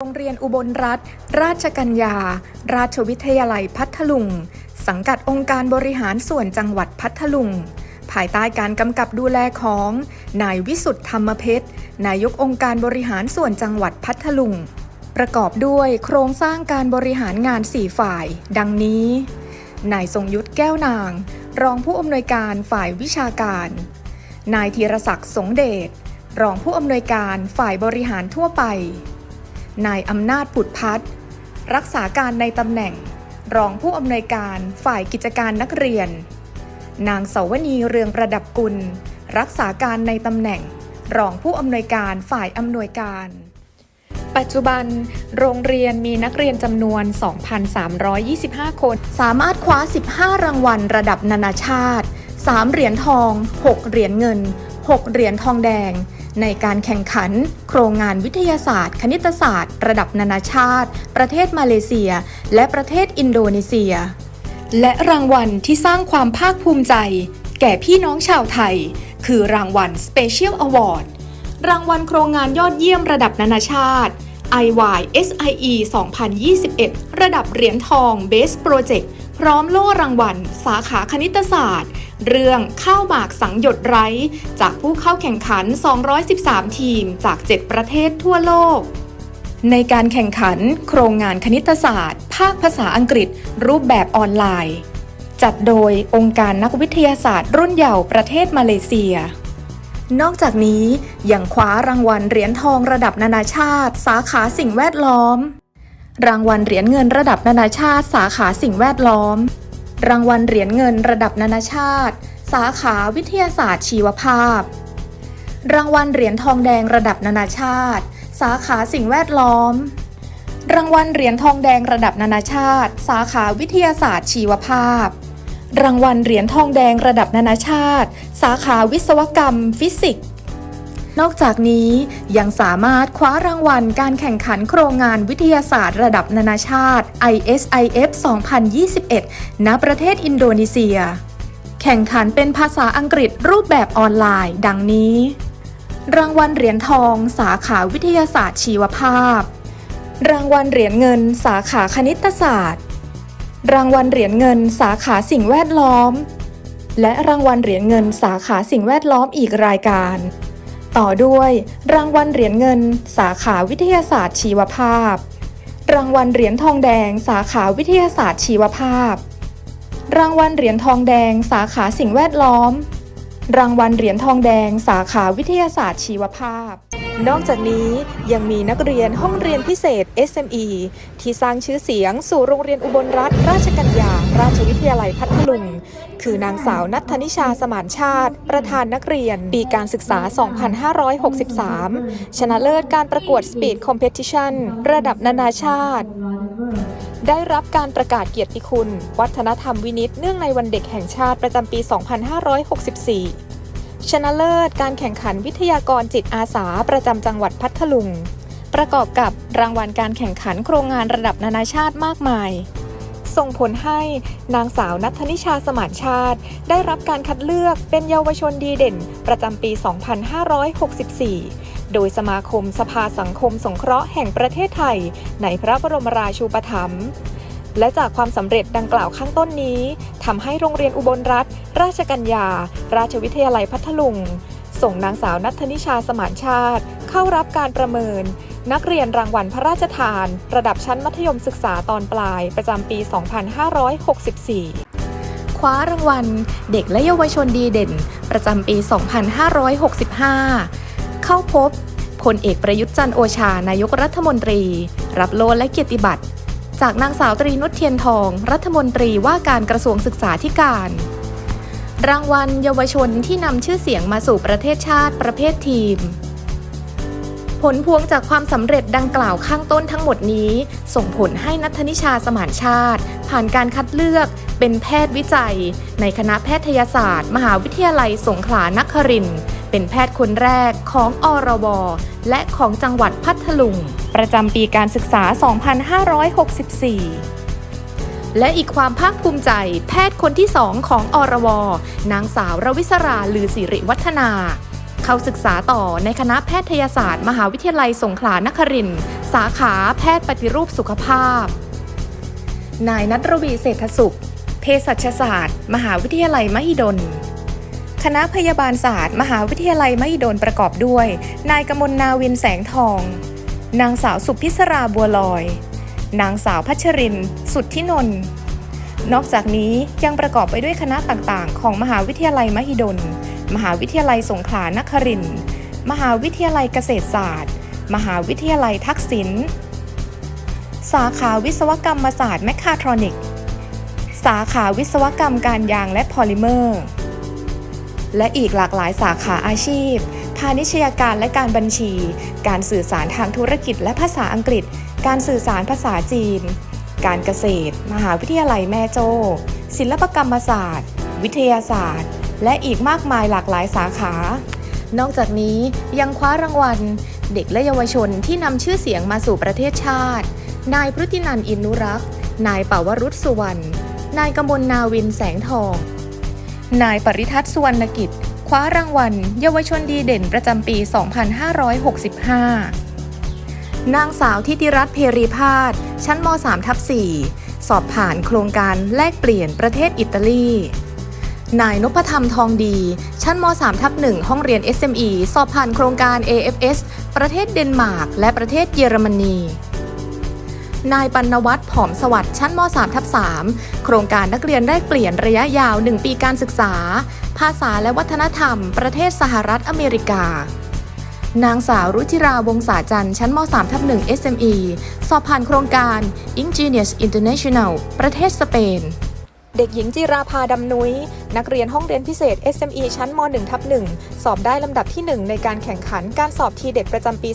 โรงเรียนอุบลรัฐ ราชกัญญา ราชวิทยาลัยพัทลุง สังกัดองค์การบริหารส่วนจังหวัดพัทลุง ภายใต้การกำกับดูแลของ นายวิสุทธธรรมเพชร นายกองค์การบริหารส่วนจังหวัดพัทลุง ประกอบด้วยโครงสร้างการบริหารงาน 4 ฝ่าย ดังนี้ นายทรงยุทธแก้วนาง รองผู้อำนวยการฝ่ายวิชาการ นายธีรศักดิ์สงเดช รองผู้อำนวยการฝ่ายบริหารทั่วไป นายอำนาจผุดพัฒน์รักษาการในตำแหน่ง รองผู้อำนวยการฝ่ายกิจการนักเรียน นางเสาวนีเรืองประดับกุล รักษาการในตำแหน่ง รองผู้อำนวยการฝ่ายอำนวยการ ปัจจุบัน โรงเรียนมีนักเรียนจำนวน 2,325 คน สามารถคว้า 15 รางวัลระดับนานาชาติ 3 เหรียญทอง 6 เหรียญเงิน 6 เหรียญทองแดง ในการแข่งขัน โครงงานวิทยาศาสตร์ คณิตศาสตร์ ระดับนานาชาติ ประเทศมาเลเซีย และประเทศอินโดนีเซีย และรางวัลที่สร้างความภาคภูมิใจ แก่พี่น้องชาวไทย คือรางวัล Special Award รางวัลโครงงานยอดเยี่ยมระดับนานาชาติ IY SIE 2021 ระดับเหรียญทอง Best Project พร้อมโล่รางวัล สาขาคณิตศาสตร์ เรื่องข้าวหมากสังหยดไร้ จากผู้เข้าแข่งขัน 213 ทีมจาก 7 ประเทศทั่วโลก ในการแข่งขันโครงงานคณิตศาสตร์ ภาคภาษาอังกฤษ รูปแบบออนไลน์ จัดโดยองค์การนักวิทยาศาสตร์รุ่นเยาว์ประเทศมาเลเซียนอกจากนี้ยังคว้ารางวัลเหรียญทองระดับนานาชาติ สาขาสิ่งแวดล้อม รางวัลเหรียญเงินระดับนานาชาติ สาขาสิ่งแวดล้อม รางวัลเหรียญเงินระดับนานาชาติ สาขาวิทยาศาสตร์ชีวภาพ รางวัลเหรียญทองแดงระดับนานาชาติ สาขาสิ่งแวดล้อม รางวัลเหรียญทองแดงระดับนานาชาติ สาขาวิทยาศาสตร์ชีวภาพ รางวัลเหรียญทองแดงระดับนานาชาติ สาขาวิศวกรรม ฟิสิกส์ นอกจากนี้ยังสามารถคว้ารางวัลการแข่งขันโครงงานวิทยาศาสตร์ระดับนานาชาติ ISIF 2021 ณ ประเทศอินโดนีเซีย แข่งขันเป็นภาษาอังกฤษรูปแบบออนไลน์ ดังนี้ รางวัลเหรียญทอง สาขาวิทยาศาสตร์ชีวภาพ รางวัลเหรียญเงิน สาขาคณิตศาสตร์ รางวัลเหรียญเงิน สาขาสิ่งแวดล้อม และรางวัลเหรียญเงินสาขาสิ่งแวดล้อมอีกรายการ ต่อด้วยรางวัลเหรียญเงิน สาขาวิทยาศาสตร์ชีวภาพ รางวัลเหรียญทองแดง สาขาวิทยาศาสตร์ชีวภาพ รางวัลเหรียญทองแดง สาขาสิ่งแวดล้อม รางวัลเหรียญทองแดง สาขาวิทยาศาสตร์ชีวภาพ นอกจากนี้ยังมีนักเรียนห้องเรียนพิเศษ SME ที่สร้างชื่อเสียงสู่โรงเรียนอุบลรัฐราชกัญญา ราชวิทยาลัยพัทลุง คือนางสาวนัทธนิชาสมานชาติ ประธานนักเรียน ปีการศึกษา 2563 ชนะเลิศการประกวด Speed Competition ระดับนานาชาติ ได้รับการประกาศเกียรติคุณ วัฒนธรรมวินิตเนื่องในวันเด็กแห่งชาติประจำปี 2564 ชนะเลิศการแข่งขันวิทยากรจิตอาสาประจำจังหวัดพัทลุง ประกอบกับรางวัลการแข่งขันโครงงานระดับนานาชาติมากมาย ส่งผลให้นางสาวนัทธนิชาสมานชาติ ได้รับการคัดเลือกเป็นเยาวชนดีเด่น ประจำปี 2564 โดยสมาคมสภาสังคมสงเคราะห์แห่งประเทศไทย ในพระบรมราชูปถัมภ์ และจากความสำเร็จดังกล่าวข้างต้นนี้ทำให้โรงเรียนอุบลรัฐ ราชกัญญา ราชวิทยาลัยพัทลุง ส่งนางสาวนัทนิชาสมานชาติ เข้ารับการประเมิน นักเรียนรางวัลพระราชทาน ระดับชั้นมัธยมศึกษาตอนปลายประจำปี 2564 คว้ารางวัล เด็กและเยาวชนดีเด่น ประจำปี 2565 เข้าพบพลเอกประยุทธ์จันโอชานายกรัฐมนตรี รับโล่และเกียรติบัตร จากนางสาวตรีนุชเทียนทอง รัฐมนตรีว่าการกระทรวงศึกษาธิการ รางวัลเยาวชนที่นำชื่อเสียงมาสู่ประเทศชาติประเภททีม ผลพวงจากความสำเร็จดังกล่าวข้างต้นทั้งหมดนี้ ส่งผลให้นัทนิชาสมานชาติ ผ่านการคัดเลือกเป็นแพทย์วิจัย ในคณะแพทยศาสตร์ มหาวิทยาลัยสงขลานครินทร์ เป็นแพทย์คนแรกของอรว และของจังหวัดพัทลุง ประจำปีการศึกษา 2564และอีกความภาคภูมิใจ แพทย์คนที่สองของอรว นางสาวรวิศราลือสิริวัฒนา เข้าศึกษาต่อในคณะแพทยศาสตร์ มหาวิทยาลัยสงขลานครินทร์สาขาแพทย์ปฏิรูปสุขภาพ นายนัทรวีเศรษฐสุข เภสัชศาสตร์ มหาวิทยาลัยมหิดล คณะพยาบาลศาสตร์ มหาวิทยาลัยมหิดลประกอบด้วย นายกมลนาวินแสงทอง นางสาวสุพิศราบัวลอย นางสาวพัชริน สุทธินนท์นอกจากนี้ยังประกอบไปด้วยคณะต่างๆ ของมหาวิทยาลัยมหิดล มหาวิทยาลัยสงขลานครินทร์มหาวิทยาลัยเกษตรศาสตร์ มหาวิทยาลัยทักษิณ สาขาวิศวกรรมศาสตร์แมคคาทรอนิกสาขาวิศวกรรมการยางและพอลิเมอร์ และอีกหลากหลายสาขาอาชีพ พาณิชยการและการบัญชี การสื่อสารทางธุรกิจและภาษาอังกฤษ การสื่อสารภาษาจีน การเกษตร มหาวิทยาลัยแม่โจ้ ศิลปกรรมศาสตร์ วิทยาศาสตร์ และอีกมากมายหลากหลายสาขา นอกจากนี้ยังคว้ารางวัล เด็กและเยาวชนที่นำชื่อเสียงมาสู่ประเทศชาติ นายพฤตินันอินนุรักษ์ นายปาวรุษสุวรรณ นายกมลนาวินแสงทอง นายปริทัศน์สุวรรณกิจ คว้ารางวัล เยาวชนดีเด่นประจำปี 2565 นางสาวทิติรัตน์เพรีพาสชั้นม 3 ทับ4สอบผ่านโครงการแลกเปลี่ยนประเทศอิตาลี นายนพธรรมทองดี ชั้นม 3 ทับ1ห้องเรียน SME สอบผ่านโครงการ AFS ประเทศเดนมาร์กและประเทศเยอรมนี นายปัณวัฒน์ผอมสวัสดิ์ชั้นม 3 ทับ3โครงการนักเรียนได้เปลี่ยนระยะยาว 1 ปีการศึกษา ภาษาและวัฒนธรรม ประเทศสหรัฐอเมริกานางสาวรุจิราวงศาจันทร์ชั้นม 3 ทับ1 SME สอบผ่านโครงการ Ingenious International ประเทศสเปน เด็กหญิงจิราภาดำนุ้ย นักเรียนห้องเรียนพิเศษ SME ชั้นม 1 ทับ1สอบได้ลำดับที่ 1 ในการแข่งขันการสอบทีเด็ดประจำปี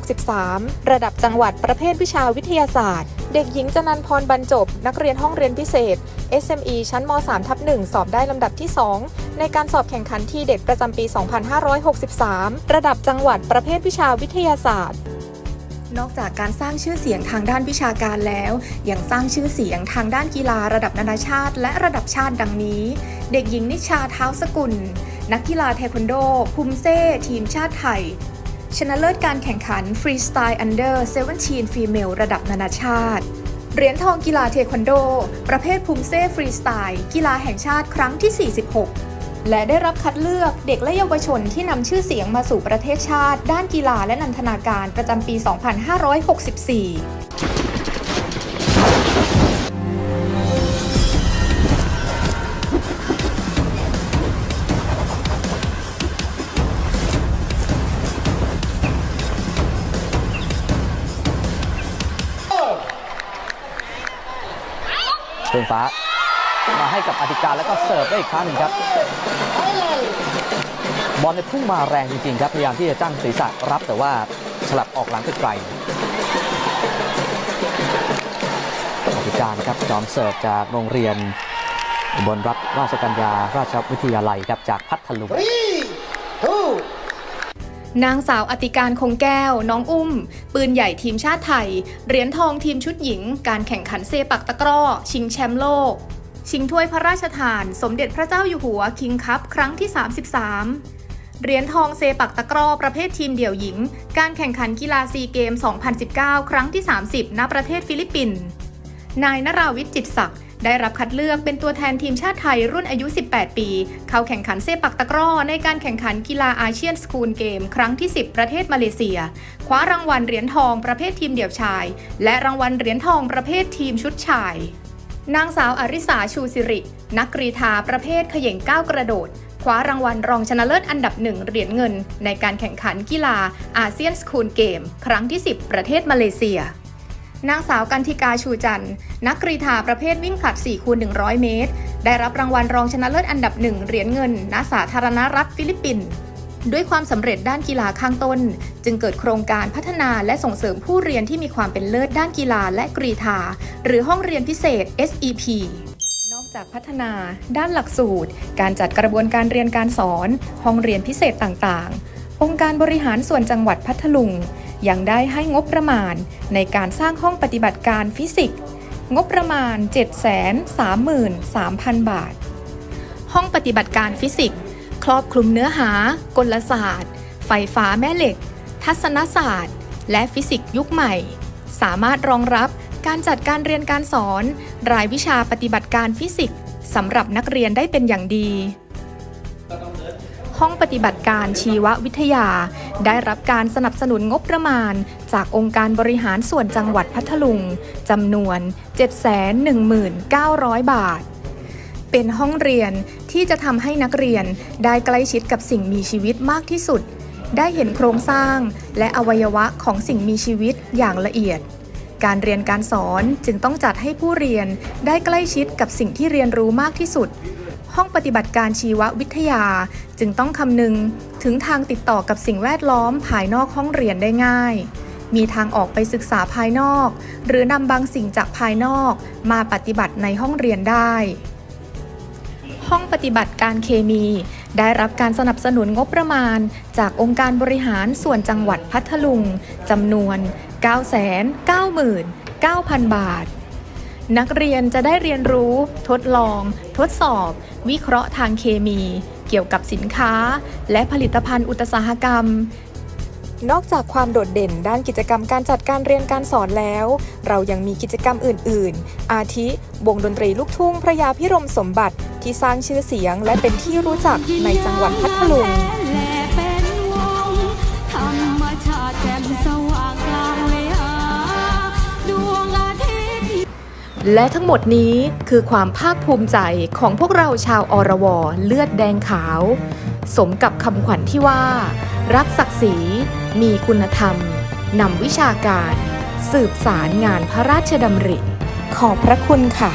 2563 ระดับจังหวัดประเภทวิชาวิทยาศาสตร์ เด็กหญิงจนันพรบรรจบ นักเรียนห้องเรียนพิเศษ SME ชั้นม 3 ทับ1สอบได้ลำดับที่ 2 ในการสอบแข่งขันทีเด็ดประจำปี 2563 ระดับจังหวัดประเภทวิชาวิทยาศาสตร์ นอกจากการสร้างชื่อเสียงทางด้านวิชาการแล้ว ยังสร้างชื่อเสียงทางด้านกีฬาระดับนานาชาติ และระดับชาติดังนี้ เด็กหญิงนิชาเท้าสกุล นักกีฬาเทควันโด ภูมิเซ่ทีมชาติไทย ชนะเลิศการแข่งขันฟรีสไตล์อันเดอร์17ฟีเมลระดับนานาชาติ เหรียญทองกีฬาเทควันโด ประเภทภูมิเซ่ฟรีสไตล์กีฬาแห่งชาติครั้งที่ 46 และได้รับคัดเลือกเด็กและเยาวชนที่นำชื่อเสียงมาสู่ประเทศชาติ ด้านกีฬาและนันทนาการประจำปี 2564เฟื่องฟ้า มาให้กับอธิการแล้วก็เสิร์ฟได้อีกครั้งหนึ่งครับ บอลเนี่ยพุ่งมาแรงจริงๆครับพยายามที่จะจ้างศีรษะรับแต่ว่าสลับออกหลังไปไกลอธิการครับจอมเสิร์ฟจากโรงเรียนอุบนรัฐราชกัญญาราชวิทยาลัยครับจากพัทลุงนางสาวอติการคงแก้ว น้องอุ้ม ปืนใหญ่ทีมชาติไทย เหรียญทองทีมชุดหญิง การแข่งขันเซปักตะกร้อ ชิงแชมป์โลก ชิงถ้วยพระราชทาน สมเด็จพระเจ้าอยู่หัวคิงคัพครั้งที่ 33 เหรียญทองเซปักตะกร้อประเภททีมเดี่ยวหญิง การแข่งขันกีฬาซีเกม 2019 ครั้งที่ 30 ณ ประเทศฟิลิปปินส์นายนราวิทย์จิตศักดิ์ได้รับคัดเลือกเป็นตัวแทนทีมชาติไทยรุ่นอายุ 18 ปี เข้าแข่งขันเซปักตะกร้อในการแข่งขันกีฬาอาเซียนสคูลเกม ครั้งที่ 10 ประเทศมาเลเซีย คว้ารางวัลเหรียญทองประเภททีมเดี่ยวชาย และรางวัลเหรียญทองประเภททีมชุดชาย นางสาวอริสาชูสิริ นักกรีธาประเภทเขย่งก้าวกระโดด คว้ารางวัลรองชนะเลิศอันดับหนึ่งเหรียญเงิน ในการแข่งขันกีฬาอาเซียนสคูลเกม ครั้งที่ 10 ประเทศมาเลเซียนางสาวกันธิกาชูจันทร์นักกรีธาประเภทวิ่งผลัด4คูณ100 เมตร ได้รับรางวัลรองชนะเลิศอันดับหนึ่งเหรียญเงินณสาธารณรัฐฟิลิปปินส์ ด้วยความสำเร็จด้านกีฬาข้างต้น จึงเกิดโครงการพัฒนาและส่งเสริมผู้เรียนที่มีความเป็นเลิศด้านกีฬาและกรีธาหรือห้องเรียนพิเศษ SEP นอกจากพัฒนา ด้านหลักสูตร การจัดกระบวนการเรียนการสอน ห้องเรียนพิเศษต่างๆ องค์การบริหารส่วนจังหวัดพัทลุงยังได้ให้งบประมาณในการสร้างห้องปฏิบัติการฟิสิกส์ งบประมาณ 733,000 บาท ห้องปฏิบัติการฟิสิกส์ ครอบคลุมเนื้อหา กลศาสตร์ ไฟฟ้าแม่เหล็ก ทัศนศาสตร์ และฟิสิกส์ยุคใหม่ สามารถรองรับการจัดการเรียนการสอน รายวิชาปฏิบัติการฟิสิกส์สำหรับนักเรียนได้เป็นอย่างดี ห้องปฏิบัติการชีววิทยา ได้รับการสนับสนุนงบประมาณ จากองค์การบริหารส่วนจังหวัดพัทลุงจำนวน 719,000 บาท เป็นห้องเรียนที่จะทำให้นักเรียนได้ใกล้ชิดกับสิ่งมีชีวิตมากที่สุด ได้เห็นโครงสร้างและอวัยวะของสิ่งมีชีวิตอย่างละเอียด การเรียนการสอนจึงต้องจัดให้ผู้เรียนได้ใกล้ชิดกับสิ่งที่เรียนรู้มากที่สุด ห้องปฏิบัติการชีววิทยาจึงต้องคำนึงถึงทางติดต่อกับสิ่งแวดล้อมภายนอกห้องเรียนได้ง่ายมีทางออกไปศึกษาภายนอก หรือนำบางสิ่งจากภายนอกมาปฏิบัติในห้องเรียนได้ ห้องปฏิบัติการเคมี ได้รับการสนับสนุนงบประมาณ จากองค์การบริหารส่วนจังหวัดพัทลุงจำนวน 999,000 บาท นักเรียนจะได้เรียนรู้ ทดลอง ทดสอบ วิเคราะห์ทางเคมี เกี่ยวกับสินค้า และผลิตภัณฑ์อุตสาหกรรม นอกจากความโดดเด่นด้านกิจกรรมการจัดการเรียนการสอนแล้ว เรายังมีกิจกรรมอื่น ๆ อาทิ วงดนตรีลูกทุ่งพระยาพิรมสมบัติที่สร้างชื่อเสียงและเป็นที่รู้จักในจังหวัดพัทลุงและเป็นวงธรรมชาติแจ่มสว่างกลางเวหาดวงอาทิตย์และทั้งหมดนี้คือความภาคภูมิใจของพวกเราชาวอรว เลือดแดงขาว สมกับคำขวัญที่ว่า รักศักดิ์ศรี มีคุณธรรม นำวิชาการ สืบสารงานพระราชดำริ ขอบพระคุณค่ะ